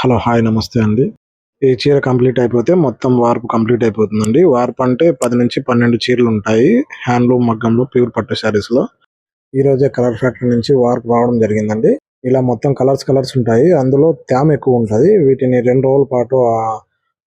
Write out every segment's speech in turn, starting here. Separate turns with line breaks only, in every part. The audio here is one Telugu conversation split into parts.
హలో హాయ్ నమస్తే అండి. ఈ చీర కంప్లీట్ అయిపోతే మొత్తం వార్పు కంప్లీట్ అయిపోతుందండి. వార్పు అంటే పది నుంచి పన్నెండు చీరలు ఉంటాయి. హ్యాండ్లూమ్ మగ్గంలో ప్యూర్ పట్టు శారీస్లో ఈ రోజే కలర్ ఫ్యాక్టరీ నుంచి వార్పు రావడం జరిగిందండి. ఇలా మొత్తం కలర్స్ కలర్స్ ఉంటాయి. అందులో తేమ ఎక్కువ ఉంటది. వీటిని రెండు రోజుల పాటు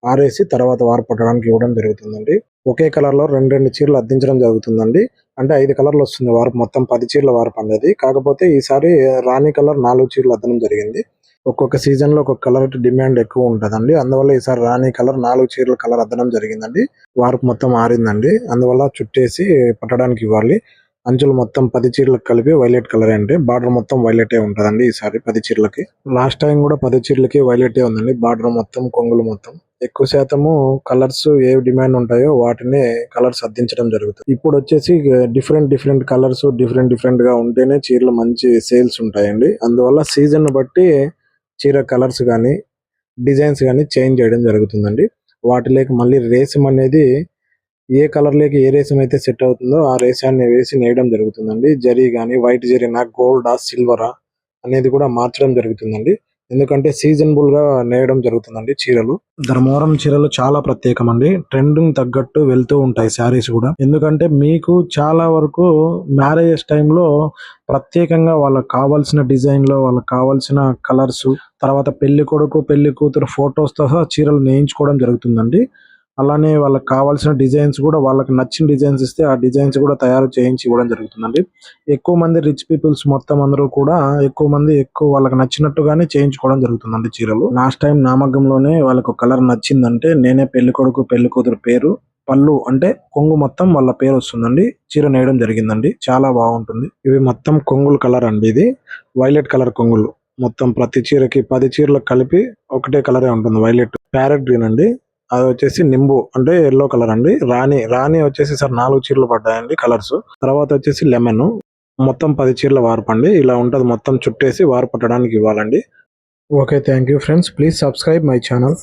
ఆరేసి తర్వాత వారు పట్టడానికి ఇవ్వడం జరుగుతుందండి. ఒకే కలర్లో రెండు రెండు చీరలు అద్దించడం జరుగుతుందండి. అంటే ఐదు కలర్లు వస్తుంది వారు మొత్తం పది చీరల వారు పండేది కాకపోతే ఈసారి రాణి కలర్ నాలుగు చీరలు అద్దడం జరిగింది. ఒక్కొక్క సీజన్లో ఒక్కొక్క కలర్ డిమాండ్ ఎక్కువ ఉంటుందండి. అందువల్ల ఈసారి రాణి కలర్ నాలుగు చీరల కలర్ అద్దడం జరిగిందండి. వార్పు మొత్తం ఆరిందండి. అందువల్ల చుట్టేసి పట్టడానికి ఇవ్వాలి. అంచులు మొత్తం పది చీరలకు కలిపి వైలెట్ కలర్ అండి. బార్డర్ మొత్తం వైలెట్ ఉంటదండి ఈసారి పది చీరలకి. లాస్ట్ టైం కూడా పది చీరలకి వైలెట్ ఉందండి. బార్డర్ మొత్తం కొంగులు మొత్తం. ఎక్కువ శాతము కలర్స్ ఏ డిమాండ్ ఉంటాయో వాటిని కలర్స్ అద్దించడం జరుగుతుంది. ఇప్పుడు వచ్చేసి డిఫరెంట్ డిఫరెంట్ కలర్స్ డిఫరెంట్ డిఫరెంట్గా ఉంటేనే చీరలు మంచి సేల్స్ ఉంటాయండి. అందువల్ల సీజన్ బట్టి చీర కలర్స్ కానీ డిజైన్స్ కానీ చేంజ్ చేయడం జరుగుతుందండి. వాటిలోకి మళ్ళీ రేసం అనేది ఏ కలర్లోకి ఏ రేసం అయితే సెట్ అవుతుందో ఆ రేసాన్ని వేసి నేయడం జరుగుతుందండి. జరీ కానీ వైట్ జరీనా గోల్డా సిల్వరా అనేది కూడా మార్చడం జరుగుతుందండి. ఎందుకంటే సీజనబుల్గా నేయడం జరుగుతుందండి చీరలు. ధర్మవరం చీరలు చాలా ప్రత్యేకం అండి ట్రెండింగ్ తగ్గట్టు వెళ్తూ ఉంటాయి శారీస్ కూడా. ఎందుకంటే మీకు చాలా వరకు మ్యారేజెస్ టైంలో ప్రత్యేకంగా వాళ్ళకి కావాల్సిన డిజైన్లో వాళ్ళకి కావాల్సిన కలర్స్ తర్వాత పెళ్ళి కొడుకు పెళ్ళి కూతురు ఫొటోస్తో సహా చీరలు నేయించుకోవడం జరుగుతుందండి. అలానే వాళ్ళకి కావాల్సిన డిజైన్స్ కూడా వాళ్ళకి నచ్చిన డిజైన్స్ ఇస్తే ఆ డిజైన్స్ కూడా తయారు చేయించి ఇవ్వడం జరుగుతుందండి. ఎక్కువ మంది రిచ్ పీపుల్స్ మొత్తం అందరూ కూడా ఎక్కువ మంది ఎక్కువ వాళ్ళకి నచ్చినట్టుగానే చేయించుకోవడం జరుగుతుందండి చీరలు. లాస్ట్ టైం నామగ్గంలోనే వాళ్ళకు కలర్ నచ్చిందంటే నేనే పెళ్ళి కొడుకు పెళ్ళి కూతురు పేరు పళ్ళు అంటే కొంగు మొత్తం వాళ్ళ పేరు వస్తుందండి. చీర నేయడం జరిగిందండి. చాలా బాగుంటుంది. ఇవి మొత్తం కొంగులు కలర్ అండి ఇది. వైలెట్ కలర్ కొంగులు. మొత్తం ప్రతి చీరకి పది చీరలకు కలిపి ఒకటే కలరే ఉంటుంది. వైలెట్ ప్యారెట్ గ్రీన్ అండి. అది వచ్చేసి నింబు అంటే ఎల్లో కలర్ అండి. రాణి రాణి వచ్చేసి సార్ నాలుగు చీరలు పడ్డాయండి కలర్స్ తర్వాత వచ్చేసి లెమన్ మొత్తం పది చీరల వార్పండి ఇలా ఉంటది మొత్తం చుట్టేసి వారు పట్టడానికి ఇవ్వాలండి. Okay thank you friends please subscribe my channel